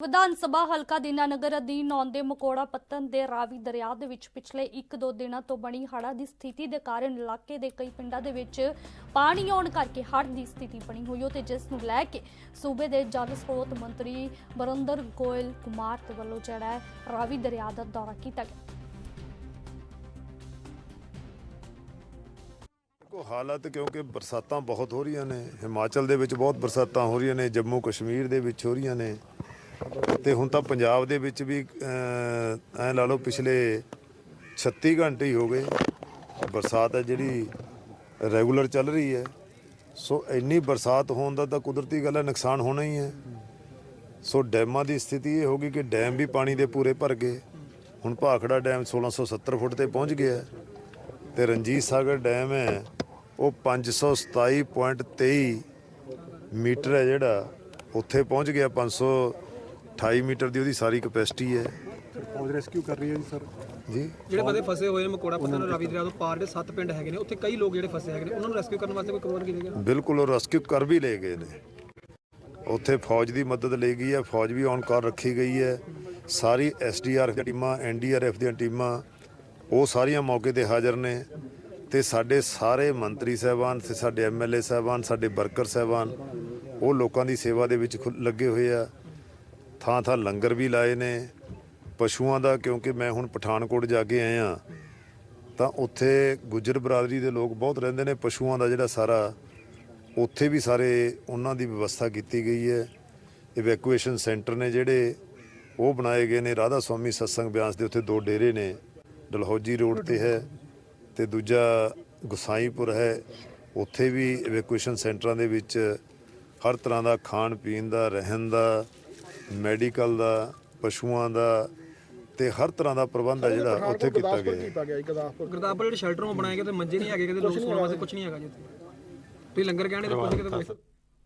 ਵਿਧਾਨ ਸਭਾ ਹਲਕਾ ਦੀਨਾਨਗਰ ਅਧੀਨ ਆਉਂਦੇ ਮਕੋੜਾ ਪੱਤਨ ਦੇ ਰਾਵੀ ਦਰਿਆ ਦੇ ਵਿੱਚ ਪਿਛਲੇ 1-2 ਦਿਨਾਂ ਤੋਂ ਬਣੀ ਹੜ੍ਹਾਂ ਦੀ ਸਥਿਤੀ ਦੇ ਕਾਰਨ ਇਲਾਕੇ ਦੇ ਕਈ ਪਿੰਡਾਂ ਦੇ ਵਿੱਚ ਪਾਣੀ ਆਉਣ ਕਰਕੇ ਹੜ੍ਹ ਦੀ ਸਥਿਤੀ ਬਣੀ ਹੋਈ ਹੈ ਤੇ ਜਿਸ ਨੂੰ ਲੈ ਕੇ ਸੂਬੇ ਦੇ ਜਲ ਸਰੋਤ ਮੰਤਰੀ ਬਰਿੰਦਰ ਗੋਇਲ ਕੁਮਾਰ ਦੇ ਵੱਲੋਂ ਜਿਹੜਾ ਹੈ ਰਾਵੀ ਦਰਿਆ ਦਾ ਦੌਰਾ ਕੀਤਾ ਗਿਆ। ਕੋ ਹਾਲਾਤ ਕਿਉਂਕਿ ਬਰਸਾਤਾਂ ਬਹੁਤ ਹੋ ਰਹੀਆਂ ਨੇ, ਹਿਮਾਚਲ ਦੇ ਵਿੱਚ ਬਹੁਤ ਬਰਸਾਤਾਂ ਹੋ ਰਹੀਆਂ ਨੇ, ਜੰਮੂ ਕਸ਼ਮੀਰ ਦੇ ਵਿੱਚ ਹੋ ਰਹੀਆਂ ਨੇ। ਤੇ ਹੁਣ ਤਾਂ ਪੰਜਾਬ ਦੇ ਵਿੱਚ ਵੀ ਅਹ, ਐਂ ਲਾ ਲਓ ਪਿਛਲੇ 36 ਘੰਟੇ ਹੀ ਹੋ ਗਏ। ਬਰਸਾਤ ਹੈ ਜਿਹੜੀ ਰੈਗੂਲਰ ਚੱਲ ਰਹੀ ਹੈ। ਸੋ ਇੰਨੀ ਬਰਸਾਤ ਹੋਣ ਦਾ ਤਾਂ ਕੁਦਰਤੀ ਗੱਲ ਹੈ ਨੁਕਸਾਨ ਹੋਣਾ ਹੀ ਹੈ। ਸੋ ਡੈਮਾਂ ਦੀ ਸਥਿਤੀ ਇਹ ਹੋ ਗਈ ਕਿ ਡੈਮ ਵੀ ਪਾਣੀ ਦੇ ਪੂਰੇ ਭਰ ਗਏ। ਹੁਣ ਭਾਖੜਾ ਡੈਮ 1670 ਫੁੱਟ ਤੇ ਪਹੁੰਚ ਗਿਆ ਹੈ ਤੇ ਰਣਜੀਤ ਸਾਗਰ ਡੈਮ ਹੈ ਉਹ 527.23 ਮੀਟਰ ਹੈ ਜਿਹੜਾ ਉੱਥੇ ਪਹੁੰਚ ਗਿਆ 528 ਮੀਟਰ ਦੀ ਉਹਦੀ ਸਾਰੀ ਕਪੈਸਿਟੀ ਹੈ। ਫੌਜ ਰੈਸਕਿਊ ਕਰ ਰਹੀ ਹੈ ਜੀ ਸਰ। ਜੀ। ਜਿਹੜੇ ਬੰਦੇ ਫਸੇ ਹੋਏ ਨੇ ਮਕੋੜਾ ਪੱਤਨ ਰਾਵੀ ਦਰਿਆ ਤੋਂ ਪਾਰ ਦੇ ਸੱਤ ਪਿੰਡ ਹੈਗੇ ਨੇ ਉੱਥੇ ਕਈ ਲੋਕ ਜਿਹੜੇ ਫਸੇ ਹੈਗੇ ਨੇ ਉਹਨਾਂ ਨੂੰ ਰੈਸਕਿਊ ਕਰਨ ਵਾਸਤੇ ਕੋਈ ਪ੍ਰਬੰਧ ਕੀਤਾ ਗਿਆ? ਬਿਲਕੁਲ ਉਹ ਰੈਸਕਿਊ ਕਰ ਵੀ ਲਏ ਗਏ ਨੇ। ਉੱਥੇ ਫੌਜ ਦੀ ਮਦਦ ਲਈ ਗਈ ਹੈ ਫੌਜ ਵੀ ਔਨ ਕਰ ਰੱਖੀ ਗਈ ਹੈ। ਸਾਰੀ ਐਸਡੀਆਰਐਫ ਦੀਆਂ ਟੀਮਾਂ ਐਨਡੀਆਰਐਫ ਦੀਆਂ ਟੀਮਾਂ ਉਹ ਸਾਰੀਆਂ ਮੌਕੇ ਤੇ ਹਾਜ਼ਰ ਨੇ। ਤੇ ਸਾਡੇ ਸਾਰੇ ਮੰਤਰੀ ਸਾਹਿਬਾਨ ਤੇ ਸਾਡੇ ਐਮਐਲਏ ਸਾਹਿਬਾਨ ਸਾਡੇ ਵਰਕਰ ਸਾਹਿਬਾਨ ਉਹ ਲੋਕਾਂ ਦੀ ਸੇਵਾ ਦੇ ਵਿੱਚ ਖੁ- ਲੱਗੇ ਹੋਏ ਆ। ਥਾਂ ਥਾਂ ਲੰਗਰ ਵੀ ਲਾਏ ਨੇ, ਪਸ਼ੂਆਂ ਦਾ, ਕਿਉਂਕਿ ਮੈਂ ਹੁਣ ਪਠਾਨਕੋਟ ਜਾ ਕੇ ਆਇਆ ਤਾਂ ਉੱਥੇ ਗੁੱਜਰ ਬਰਾਦਰੀ ਦੇ ਲੋਕ ਬਹੁਤ ਰਹਿੰਦੇ ਨੇ, ਪਸ਼ੂਆਂ ਦਾ ਜਿਹੜਾ ਸਾਰਾ, ਉੱਥੇ ਵੀ ਸਾਰੇ ਉਹਨਾਂ ਦੀ ਵਿਵਸਥਾ ਕੀਤੀ ਗਈ ਹੈ। ਇਵੈਕੂਏਸ਼ਨ ਸੈਂਟਰ ਨੇ ਜਿਹੜੇ, ਉਹ ਬਣਾਏ ਗਏ ਨੇ, ਰਾਧਾ ਸਵਾਮੀ ਸਤਸੰਗ ਬਿਆਸ ਦੇ ਉੱਥੇ ਦੋ ਡੇਰੇ ਨੇ, ਡਲਹੌਜੀ ਰੋਡ ਤੇ ਹੈ ਤੇ ਦੂਜਾ ਗੁਸਾਈਪੁਰ ਹੈ, ਉੱਥੇ ਵੀ ਇਵੈਕੂਏਸ਼ਨ ਸੈਂਟਰਾਂ ਦੇ ਵਿੱਚ ਹਰ ਤਰ੍ਹਾਂ ਦਾ ਖਾਣ ਪੀਣ ਦਾ, ਰਹਿਣ ਦਾ ਮੈਡੀਕਲ ਦਾ ਪਸ਼ੂਆਂ ਦਾ ਤੇ ਹਰ ਤਰ੍ਹਾਂ ਦਾ ਪ੍ਰਬੰਧ ਹੈ ਜਿਹੜਾ ਉੱਥੇ ਕੀਤਾ ਗਿਆ ਹੈ। ਕੀਤਾ ਗਿਆ ਜੀ ਗਦਾਫਪੁਰ ਗੁਰਦਾਸਪੁਰ ਜਿਹੜੇ ਸ਼ੈਲਟਰ ਬਣਾਏ ਗਏ ਤੇ ਮੰਜੇ ਨਹੀਂ ਹੈਗੇ ਕਿਤੇ ਲੋਕ ਸੌਣ ਵਾਸਤੇ ਕੁਝ ਨਹੀਂ ਹੈਗਾ ਜੀ ਉੱਥੇ ਤੁਸੀਂ ਲੰਗਰ ਕਹਿਣੇ ਤੇ ਕੁਝ ਕਿਤੇ ਕੋਈ